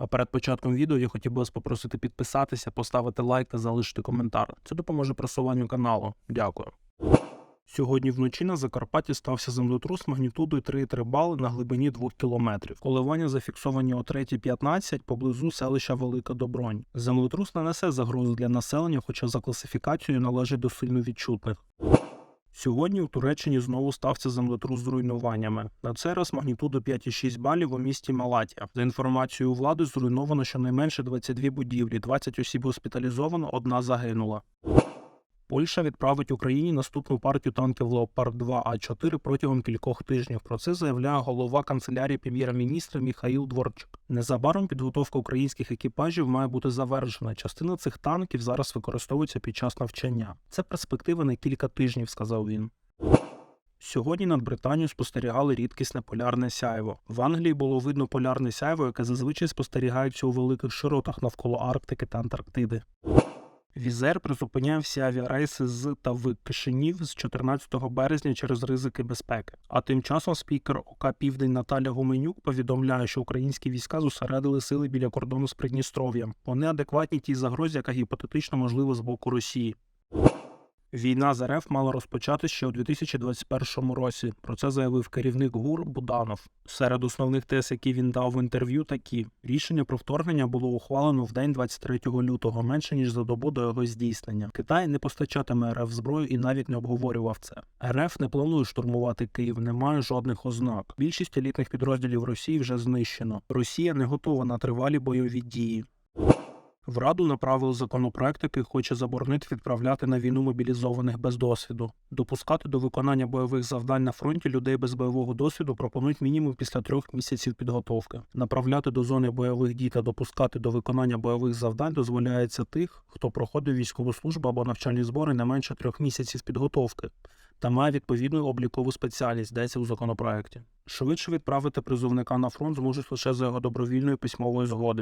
А перед початком відео я хотів би вас попросити підписатися, поставити лайк та залишити коментар. Це допоможе просуванню каналу. Дякую. Сьогодні вночі на Закарпатті стався землетрус магнітудою 3,3 бали на глибині 2 кілометрів. Коливання зафіксовані о 3.15 поблизу селища Велика Добронь. Землетрус не несе загрози для населення, хоча за класифікацією належить до сильно відчутних. Сьогодні у Туреччині знову стався землетрус з руйнуваннями. На цей раз магнітуду 5,6 балів у місті Малатія. За інформацією влади, зруйновано щонайменше 22 будівлі, 20 осіб госпіталізовано, одна загинула. Польща відправить Україні наступну партію танків Леопард 2 А4 протягом кількох тижнів. Про це заявляє голова канцелярії прем'єра-міністра Міхаїл Дворчик. Незабаром підготовка українських екіпажів має бути завершена. Частина цих танків зараз використовується під час навчання. Це перспектива на кілька тижнів, сказав він. Сьогодні над Британією спостерігали рідкісне полярне сяйво. В Англії було видно полярне сяйво, яке зазвичай спостерігається у великих широтах навколо Арктики та Антарктиди. Візер призупинявся авіарейси з та в Кишинів з 14 березня через ризики безпеки. А тим часом спікер ОК Південь Наталя Гуменюк повідомляє, що українські війська зосередили сили біля кордону з Придністров'ям. Вони адекватні тій загрозі, яка гіпотетично можлива з боку Росії. Війна з РФ мала розпочати ще у 2021 році. Про це заявив керівник ГУР Буданов. Серед основних тез, які він дав в інтерв'ю, такі рішення про вторгнення було ухвалено в день 23 лютого, менше ніж за добу до його здійснення. Китай не постачатиме РФ зброю і навіть не обговорював це. РФ не планує штурмувати Київ, немає жодних ознак. Більшість елітних підрозділів Росії вже знищено. Росія не готова на тривалі бойові дії. В Раду направили законопроект, який хоче заборонити відправляти на війну мобілізованих без досвіду. Допускати до виконання бойових завдань на фронті людей без бойового досвіду пропонують мінімум після трьох місяців підготовки. Направляти до зони бойових дій та допускати до виконання бойових завдань дозволяється тих, хто проходив військову службу або навчальні збори не менше трьох місяців підготовки та має відповідну облікову спеціальність, йдеться у законопроекті. Швидше відправити призовника на фронт зможуть лише за його добровільної письмової згоди.